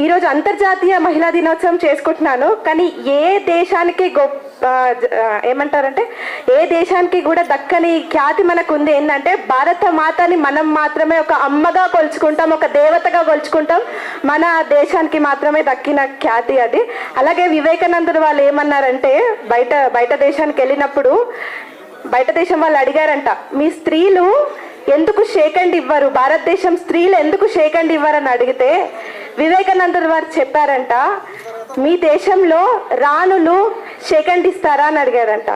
ఈరోజు అంతర్జాతీయ మహిళా దినోత్సవం చేసుకుంటున్నాను. కానీ ఏ దేశానికి గొప్ప ఏమంటారంటే ఏ దేశానికి కూడా దక్కని ఖ్యాతి మనకు ఉంది ఏంటంటే భారత మాతని మనం మాత్రమే ఒక అమ్మగా కొలుచుకుంటాం ఒక దేవతగా కొలుచుకుంటాం. మన దేశానికి మాత్రమే దక్కిన ఖ్యాతి అది. అలాగే వివేకానందుడు వాళ్ళు ఏమన్నారంటే బయట బయట దేశానికి వెళ్ళినప్పుడు బయట దేశం వాళ్ళు అడిగారంట మీ స్త్రీలు ఎందుకు షేకండ్ ఇవ్వరు? భారతదేశం స్త్రీలు ఎందుకు షేకండ్ ఇవ్వరని అడిగితే వివేకానందర్ వారు చెప్పారంట మీ దేశంలో రాణులు షేకండ్ ఇస్తారా అని అడిగారంట.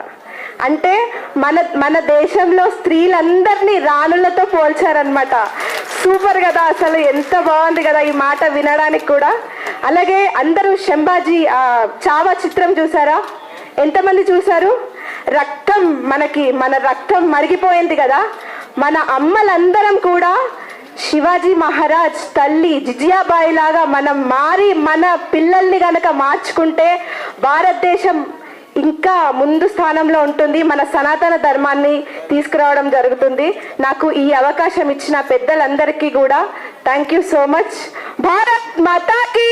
అంటే మన మన దేశంలో స్త్రీలందరినీ రాణులతో పోల్చారనమాట సూపర్ కదా అసలు ఎంత బాగుంది కదా ఈ మాట వినడానికి కూడా. అలాగే అందరూ శంభాజీ చావా చిత్రం చూసారా? ఎంతమంది చూశారు? రక్తం మనకి మన రక్తం మరిగిపోయింది కదా. మన అమ్మలందరం కూడా శివాజీ మహారాజ్ తల్లి జిజియాబాయి లాగా మనం మారి మన పిల్లల్ని గనక మార్చుకుంటే భారతదేశం ఇంకా ముందు స్థానంలో ఉంటుంది. మన సనాతన ధర్మాన్ని తీసుకురావడం జరుగుతుంది. నాకు ఈ అవకాశం ఇచ్చిన పెద్దలందరికీ కూడా thank you so much Bharat మాతాకి!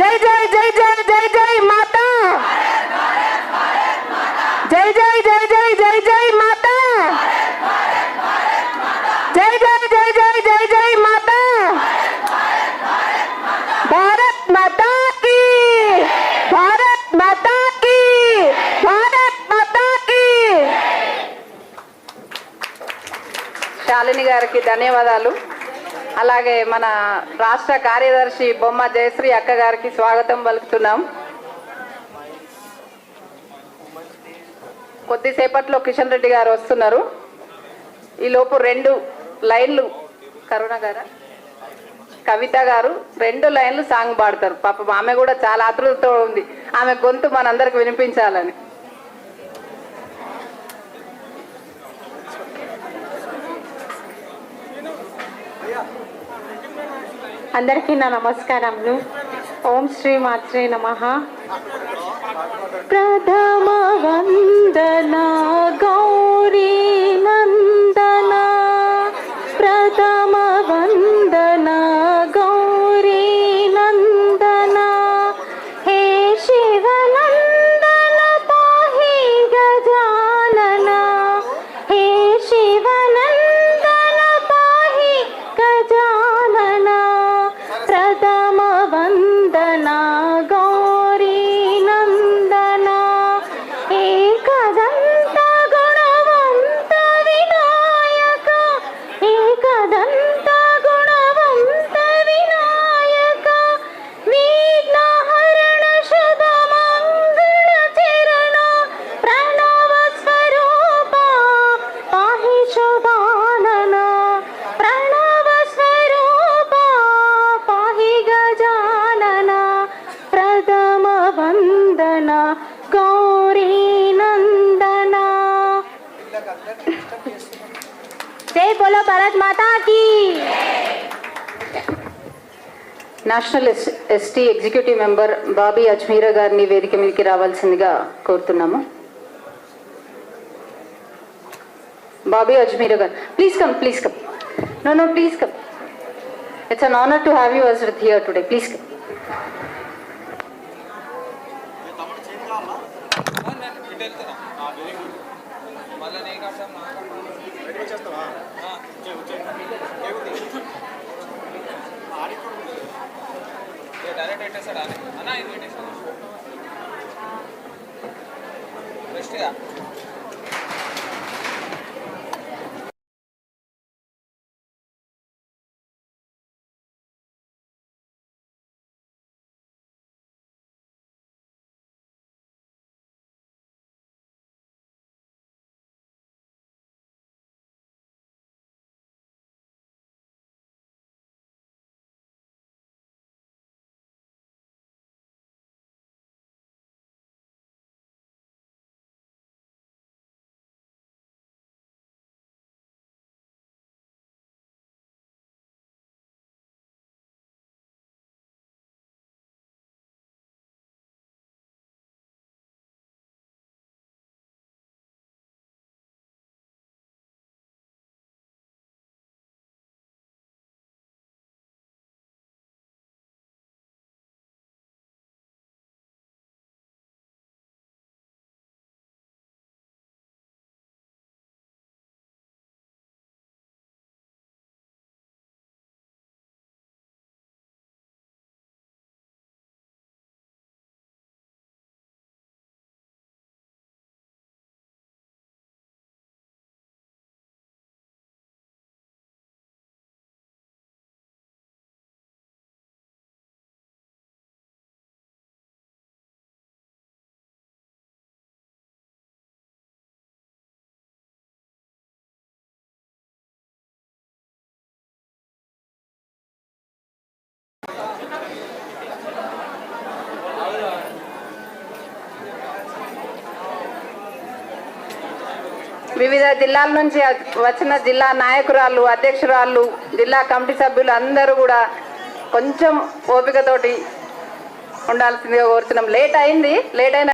జై జై జై జై జై జై మాతా జై జై జై జై జై జై మాతా జై జై జై జై జై జై మాతా భారత్ మాతా కి భారత్ మాతా కి భారత్ మాతా కి శాలిని గారికి ధన్యవాదాలు. అలాగే మన రాష్ట్ర కార్యదర్శి బొమ్మ జయశ్రీ అక్క గారికి స్వాగతం పలుకుతున్నాం. కొద్దిసేపట్లో కిషన్ రెడ్డి గారు వస్తున్నారు. ఈ లోపు రెండు లైన్లు కరుణ గారా? కవిత గారు రెండు లైన్లు సాంగ్ పాడతారు. పాపం ఆమె కూడా చాలా ఆతృతతో ఉంది. ఆమె గొంతు మనందరికి వినిపించాలని. అందరికీ నా నమస్కారములు. ఓం శ్రీ మాత్రే నమ. ప్రథమ వందనా గౌ జై బోలో భారత్ మాతా key national S ST executive member Bobby Ajmeera గారిని వేదిక మీదకి రావాల్సిందిగా కోరుతున్నాము. బాబీ అజ్మీరా గారు please come please come no no please come it's an honour to have you us with here today please come direct పెట్టేస్తాడు? అన్న ఇన్విటేషన్. బెస్ట్గా వివిధ జిల్లాల నుంచి వచ్చిన జిల్లా నాయకురాళ్ళు అధ్యక్షురాళ్ళు జిల్లా కమిటీ సభ్యులు అందరూ కూడా కొంచెం ఓపికతోటి ఉండాల్సిందిగా కోరుతున్నాం. లేట్ అయింది లేట్ అయిన